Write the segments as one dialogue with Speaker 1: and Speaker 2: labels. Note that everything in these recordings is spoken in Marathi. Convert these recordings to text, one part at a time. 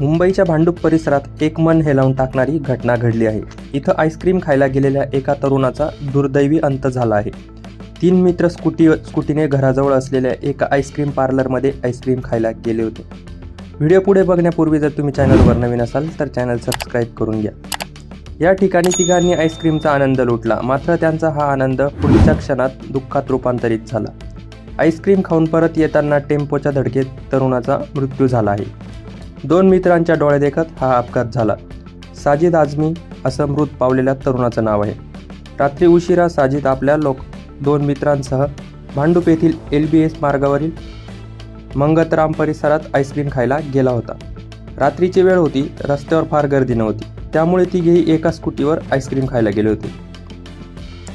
Speaker 1: मुंबईच्या भांडूप परिसरात एक मन हेलावून टाकणारी घटना घडली आहे. इथं आईस्क्रीम खायला गेलेल्या एका तरुणाचा दुर्दैवी अंत झाला आहे. तीन मित्र स्कूटी स्कूटीने घराजवळ असलेल्या एका आईस्क्रीम पार्लरमध्ये आईस्क्रीम खायला गेले होते. व्हिडिओ पुढे बघण्यापूर्वी जर तुम्ही चॅनलवर नवीन असाल तर चॅनल सबस्क्राईब करून घ्या. या ठिकाणी तिघांनी आईस्क्रीमचा आनंद लुटला. मात्र त्यांचा हा आनंद पुढच्या क्षणात दुःखात रूपांतरित झाला. आईस्क्रीम खाऊन परत येताना टेम्पोच्या धडकेत तरुणाचा मृत्यू झाला आहे. दोन मित्रांच्या डोळ्यादेखत हा अपघात झाला. साजिद आझमी असं मृत पावलेल्या तरुणाचं नाव आहे. रात्री उशिरा साजिद आपल्या लोक दोन मित्रांसह भांडूप येथील एल बी एस मार्गावरील मंगतराम परिसरात आईस्क्रीम खायला गेला होता. रात्रीची वेळ होती रस्त्यावर फार गर्दी नव्हती. त्यामुळे तिघेही एका स्कूटीवर आईस्क्रीम खायला गेले होते.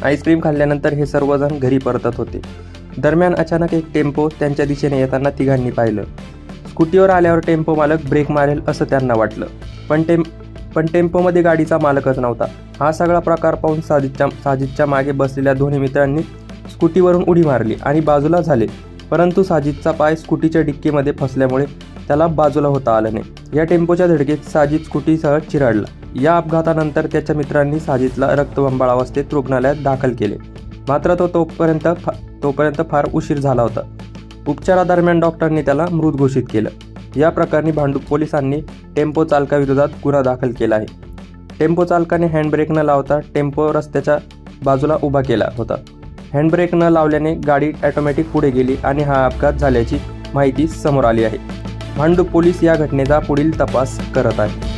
Speaker 1: आईस्क्रीम खाल्ल्यानंतर हे सर्वजण घरी परतत होते. दरम्यान अचानक एक टेम्पो त्यांच्या दिशेने येताना तिघांनी पाहिलं. स्कूटीवर आल्यावर टेम्पो मालक ब्रेक मारेल असं त्यांना वाटलं. पण टेम पण टेम्पोमध्ये गाडीचा मालकच नव्हता. हा सगळा प्रकार पाहून साजिदच्या साजिदच्या मागे बसलेल्या दोन्ही मित्रांनी स्कूटीवरून उडी मारली आणि बाजूला झाले. परंतु साजिदचा पाय स्कूटीच्या डिक्कीमध्ये फसल्यामुळे त्याला बाजूला होता आलं नाही. या टेम्पोच्या धडकेत साजिद स्कूटीसह चिराडला. या अपघातानंतर त्याच्या मित्रांनी साजिदला रक्तबंबाळावस्थेत रुग्णालयात दाखल केले. मात्र तो तोपर्यंत फा तोपर्यंत फार उशीर झाला होता. उपचारादरम्यान डॉक्टरांनी त्याला मृत घोषित केलं. या प्रकरणी भांडूप पोलिसांनी टेम्पो चालकाविरोधात गुन्हा दाखल केला आहे. टेम्पो चालकाने हँडब्रेक न लावता टेम्पो रस्त्याच्या बाजूला उभा केला होता. हँडब्रेक न लावल्याने गाडी ॲटोमॅटिक पुढे गेली आणि हा अपघात झाल्याची माहिती समोर आली आहे. भांडूप पोलीस या घटनेचा पुढील तपास करत आहे